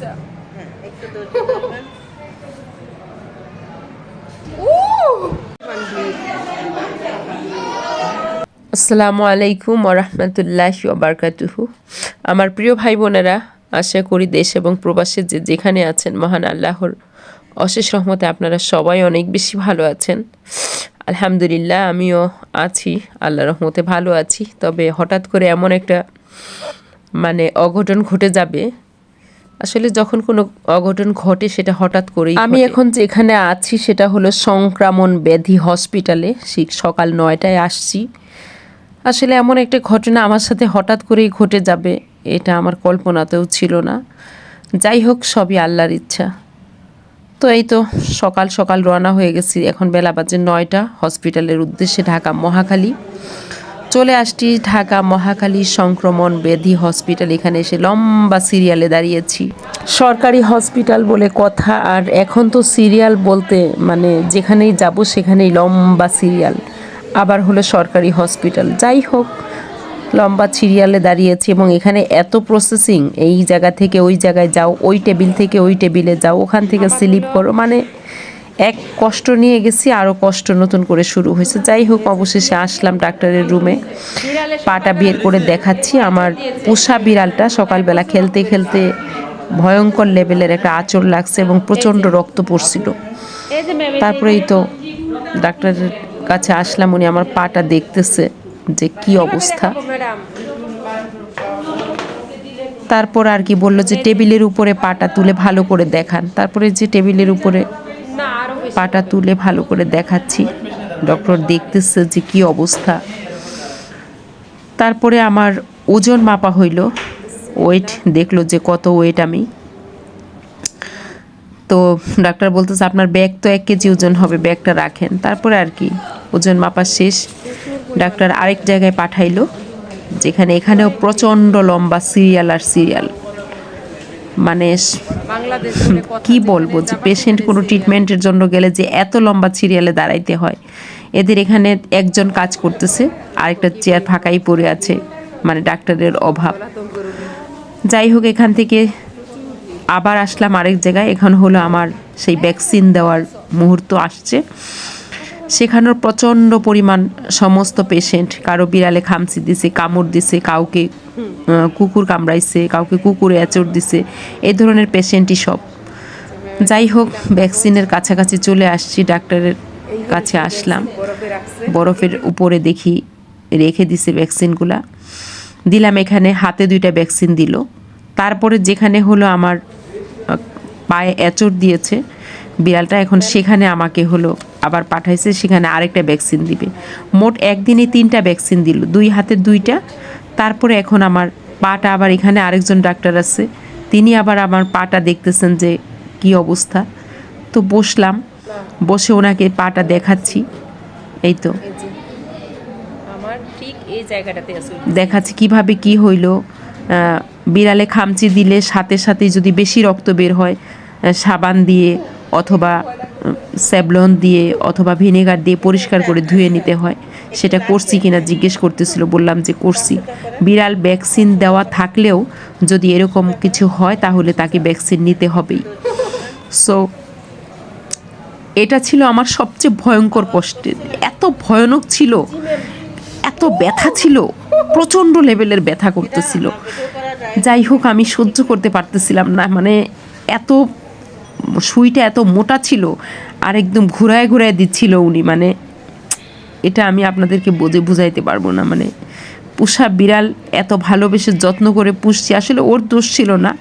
ধরবেন আসসালামু আলাইকুম ওরহমতুল্লাহ ওবরকাতুহু আমার প্রিয় ভাই বোনেরা, আশা করি দেশ এবং প্রবাসে যে যেখানে আছেন, মহান আল্লাহর অশেষ রহমতে আপনারা সবাই অনেক বেশি ভালো আছেন। আলহামদুলিল্লাহ, আমিও আছি আল্লাহ রহমতে ভালো আছি। তবে হঠাৎ করে এমন একটা মানে অঘটন ঘটে যাবে আসলে যখন কোনো অঘটন ঘটে সেটা হঠাৎ করেই আমি এখন যেখানে আছি সেটা হলো সংক্রমণ ব্যাধি হসপিটালে। সকাল নয়টায় আসছি। আসলে এমন একটা ঘটনা আমার সাথে হঠাৎ করেই ঘটে যাবে এটা আমার কল্পনাতেও ছিল না। যাই হোক সবই আল্লাহর ইচ্ছা। তো এই তো সকাল সকাল রওনা হয়ে গেছি। এখন বেলা বাজে নয়টা হসপিটালের উদ্দেশ্যে ঢাকা মহাখালী। চলে আসছি ঢাকা মহাখালী সংক্রমণ ব্যাধি হসপিটাল। এখানে এসে লম্বা সিরিয়ালে দাঁড়িয়েছি। সরকারি হসপিটাল বলে কথা, আর এখন তো সিরিয়াল বলতে মানে যেখানেই যাব সেখানেই লম্বা সিরিয়াল। আবার হলো সরকারি হসপিটাল। যাই হোক, লম্বা সিরিয়ালে দাঁড়িয়েছি এবং এখানে এত প্রসেসিং এই জায়গা থেকে ওই জায়গায় যাও, ওই টেবিল থেকে ওই টেবিলে যাও, ওখান থেকে স্লিপ করো। মানে এক কষ্ট নিয়ে গেছি আরও কষ্ট নতুন করে শুরু হয়েছে। যাই হোক, অবশেষে আসলাম ডাক্তারের রুমে। পাটা বের করে দেখাচ্ছি। আমার পোষা বিড়ালটা সকালবেলা খেলতে খেলতে ভয়ঙ্কর লেভেলের একটা আঁচড় লাগছে এবং প্রচণ্ড রক্ত পড়ছিল। তারপরেই তো ডাক্তারের কাছে আসলাম, উনি আমার পাটা দেখতেছে যে কি অবস্থা। তারপর আর কি বলল যে টেবিলের উপরে পাটা তুলে ভালো করে দেখান। তারপরে যে টেবিলের উপরে পাটা তুলে ভালো করে দেখাচ্ছি। ডক্টর দেখতেছে যে কি অবস্থা। তারপরে আমার ওজন মাপা হইল। ওয়েট দেখল যে কত ওয়েট আমি। তো ডাক্তার বলতেছে, আপনার ব্যাগ তো এক কেজি ওজন হবে ব্যাগটা রাখেন। তারপরে আর কি, ওজন মাপা শেষ। ডাক্তার আরেক জায়গায় পাঠাইলো, যেখানে এখানেও প্রচণ্ড লম্বা সিরিয়াল আর সিরিয়াল মানে কি বলব যে পেশেন্ট কোনো ট্রিটমেন্টের জন্য গেলে যে এত লম্বা সিরিয়ালে দাঁড়াইতে হয়। এদের এখানে একজন কাজ করতেছে, আরেকটা চেয়ার ফাঁকাই পড়ে আছে মানে ডাক্তারের অভাব। যাই হোক, এখান থেকে আবার আসলাম আরেক জায়গায়। এখন হলো আমার সেই ভ্যাকসিন দেওয়ার মুহূর্ত আসছে। সেখানেও প্রচণ্ড পরিমাণ সমস্ত পেশেন্ট কারও বিড়ালে খামচি দিছে কামড় দিছে কাউকে কুকুর কামড়াইছে কাউকে কুকুরে এচড় দিছে এই ধরনের পেশেন্টই সব। যাই হোক ভ্যাকসিনের কাছাকাছি চলে আসছি ডাক্তারের কাছে আসলাম। বরফের উপরে দেখি রেখে দিছে ভ্যাকসিনগুলা দিলাম এখানে হাতে দুইটা ভ্যাকসিন দিল। তারপরে যেখানে হলো আমার পায়ে এচড় দিয়েছে বিড়ালটা এখন সেখানে আমাকে হলো আবার পাঠাইছে সেখানে আরেকটা ভ্যাকসিন দিবে। মোট একদিনে তিনটা ভ্যাকসিন দিল দুই হাতে দুইটা। তারপরে এখন আমার পাটা আবার এখানে আরেকজন ডাক্তার আছে। তিনি আবার আমার পাটা দেখতেছেন যে কি অবস্থা। তো বসলাম বসে ওনাকে পাটা দেখাচ্ছি। এই তো। আমার ঠিক এই জায়গাটাতে দেখাচ্ছি কীভাবে কি হইল। বিড়ালে খামচি দিলে সাথে সাথে যদি বেশি রক্ত বের হয় সাবান দিয়ে অথবা স্যাবলন দিয়ে অথবা ভিনেগার দিয়ে পরিষ্কার করে ধুয়ে নিতে হয়। সেটা করছি কিনা জিজ্ঞেস করতেছিল, বললাম যে করছি। বিড়াল ভ্যাকসিন দেওয়া থাকলেও যদি এরকম কিছু হয় তাহলে তাকে ভ্যাকসিন নিতে হবেই। সো এটা ছিল আমার সবচেয়ে ভয়ঙ্কর কষ্টের এত ভয়ানক ছিল, এত ব্যথা ছিল, প্রচণ্ড লেভেলের ব্যথা করতেছিল। যাই হোক, আমি সহ্য করতে পারতেছিলাম না। মানে এত সুইটা এত মোটা ছিল আর একদম ঘুরায় ঘুরায় দিচ্ছিল উনি মানে এটা আমি আপনাদেরকে বোঝে বুঝাইতে পারব না মানে পোষা বিড়াল এত ভালোবেসে যত্ন করে পুষছি, আসলে ওর দোষ ছিল না।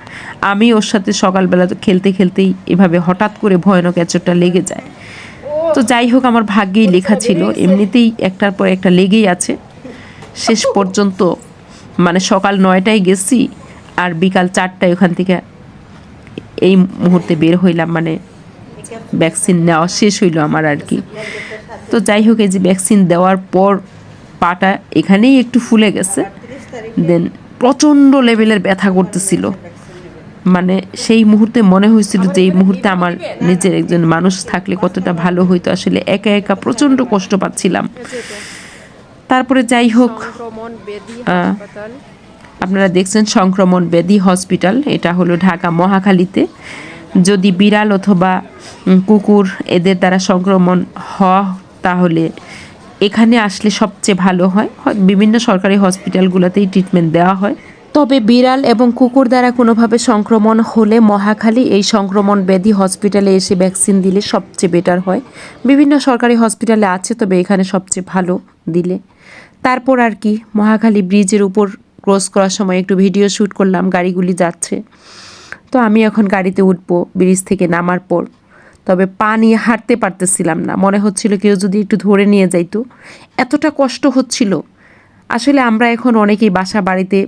আমি ওর সাথে সকালবেলা তো খেলতে খেলতেই এভাবে হঠাৎ করে ভয়ানক এচরটা লেগে যায়। তো যাই হোক, আমার ভাগ্যেই লেখা ছিল, এমনিতেই একটার পর একটা লেগেই আছে। শেষ পর্যন্ত মানে সকাল নয়টায় গেছি আর বিকাল চারটায় ওখান থেকে এই মুহূর্তে বের হইলাম মানে ভ্যাকসিন নেওয়া শেষ হইল আমার আর কি। তো যাই হোক, এই যে ভ্যাকসিন দেওয়ার পর পাটা এখানেই একটু ফুলে গেছে। দেন প্রচণ্ড লেভেলের ব্যথা করতেছিল। মানে সেই মুহূর্তে মনে হয়েছিল যে এই মুহূর্তে আমার নিজের একজন মানুষ থাকলে কতটা ভালো হইতো। আসলে একা একা প্রচণ্ড কষ্ট পাচ্ছিলাম। তারপরে যাই হোক আপনারা দেখছেন সংক্রমণ ব্যাধি হসপিটাল, এটা হলো ঢাকা মহাখালীতে। যদি বিড়াল অথবা কুকুর এদের দ্বারা সংক্রমণ হয়, তাহলে এখানে আসলে সবচেয়ে ভালো হয়। বিভিন্ন সরকারি হসপিটালগুলোতেই ট্রিটমেন্ট দেওয়া হয়। তবে বিড়াল এবং কুকুর দ্বারা কোনোভাবে সংক্রমণ হলে মহাখালী এই সংক্রমণ ব্যাধি হসপিটালে এসে ভ্যাকসিন দিলে সবচেয়ে বেটার হয়। বিভিন্ন সরকারি হসপিটালে আছে, তবে এখানে সবচেয়ে ভালো দিলে। তারপর আর কি, মহাখালী ব্রিজের উপর ক্রস করার সময় একটু ভিডিও শ্যুট করলাম, গাড়িগুলি যাচ্ছে। তো আমি এখন গাড়িতে উঠবো, ব্রিজ থেকে নামার পর। তবে পা নিয়ে হাঁটতে পারতেছিলাম না, মনে হচ্ছিল কেউ যদি একটু ধরে নিয়ে যাইতো। এতটা কষ্ট হচ্ছিল। আসলে আমরা এখন অনেকেই বাসা বাড়িতে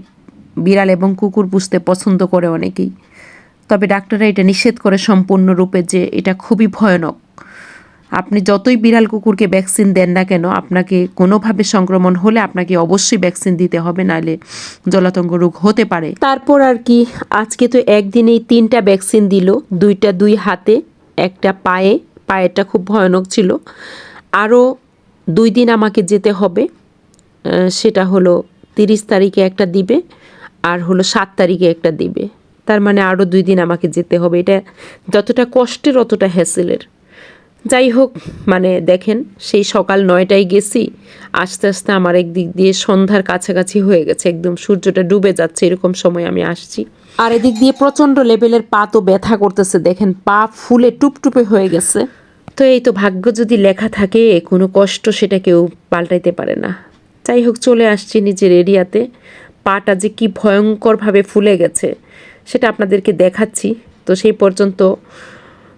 বিড়াল এবং কুকুর পুষতে পছন্দ করে অনেকেই। তবে ডাক্তাররা এটা নিষেধ করে সম্পূর্ণরূপে যে এটা খুবই ভয়ানক। আপনি যতই বিড়াল কুকুরকে ভ্যাকসিন দেন না কেন, আপনাকে কোনোভাবে সংক্রমণ হলে আপনাকে অবশ্যই ভ্যাকসিন দিতে হবে, নাহলে জলাতঙ্ক রোগ হতে পারে। তারপর আর কি, আজকে তো একদিনেই তিনটা ভ্যাকসিন দিল, দুইটা দুই হাতে, একটা পায়ে, পায়েরটা খুব ভয়ানক ছিল। আরও দুই দিন আমাকে যেতে হবে সেটা হলো তিরিশ তারিখে একটা দিবে, আর হলো সাত তারিখে একটা দিবে। তার মানে আরও দুই দিন আমাকে যেতে হবে, এটা যতটা কষ্টের অতটা হ্যাসেলের যাই হোক মানে দেখেন সেই সকাল নয়টায় গেছি আস্তে আস্তে আমার একদিক দিয়ে সন্ধ্যার কাছাকাছি হয়ে গেছে একদম সূর্যটা ডুবে যাচ্ছে এরকম সময় আমি আসছি। আর এদিক দিয়ে প্রচণ্ড লেভেলের পা তো ব্যথা করতেছে দেখেন পা ফুলে টুপটুপে হয়ে গেছে। তো এই তো ভাগ্য যদি লেখা থাকে কোনো কষ্ট সেটা কেউ পাল্টাইতে পারে না। যাই হোক চলে আসছি নিজের এরিয়াতে। পাটা যে কি ভয়ঙ্করভাবে ফুলে গেছে সেটা আপনাদেরকে দেখাচ্ছি। তো সেই পর্যন্ত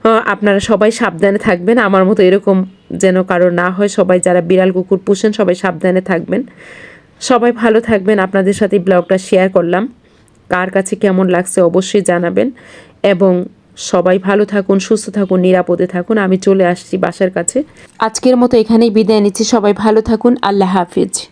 আপনারা সবাই সাবধানে থাকবেন। আমার মতো এরকম যেন কারও না হয়, সবাই যারা বিড়াল কুকুর পুষেন, সবাই সাবধানে থাকবেন। সবাই ভালো থাকবেন। আপনাদের সাথে ব্লগটা শেয়ার করলাম। কার কাছে কেমন লাগছে অবশ্যই জানাবেন। এবং সবাই ভালো থাকুন, সুস্থ থাকুন, নিরাপদে থাকুন। আমি চলে আসছি বাসার কাছে। আজকের মতো এখানেই বিদায় নিচ্ছি। সবাই ভালো থাকুন। আল্লাহ হাফিজ।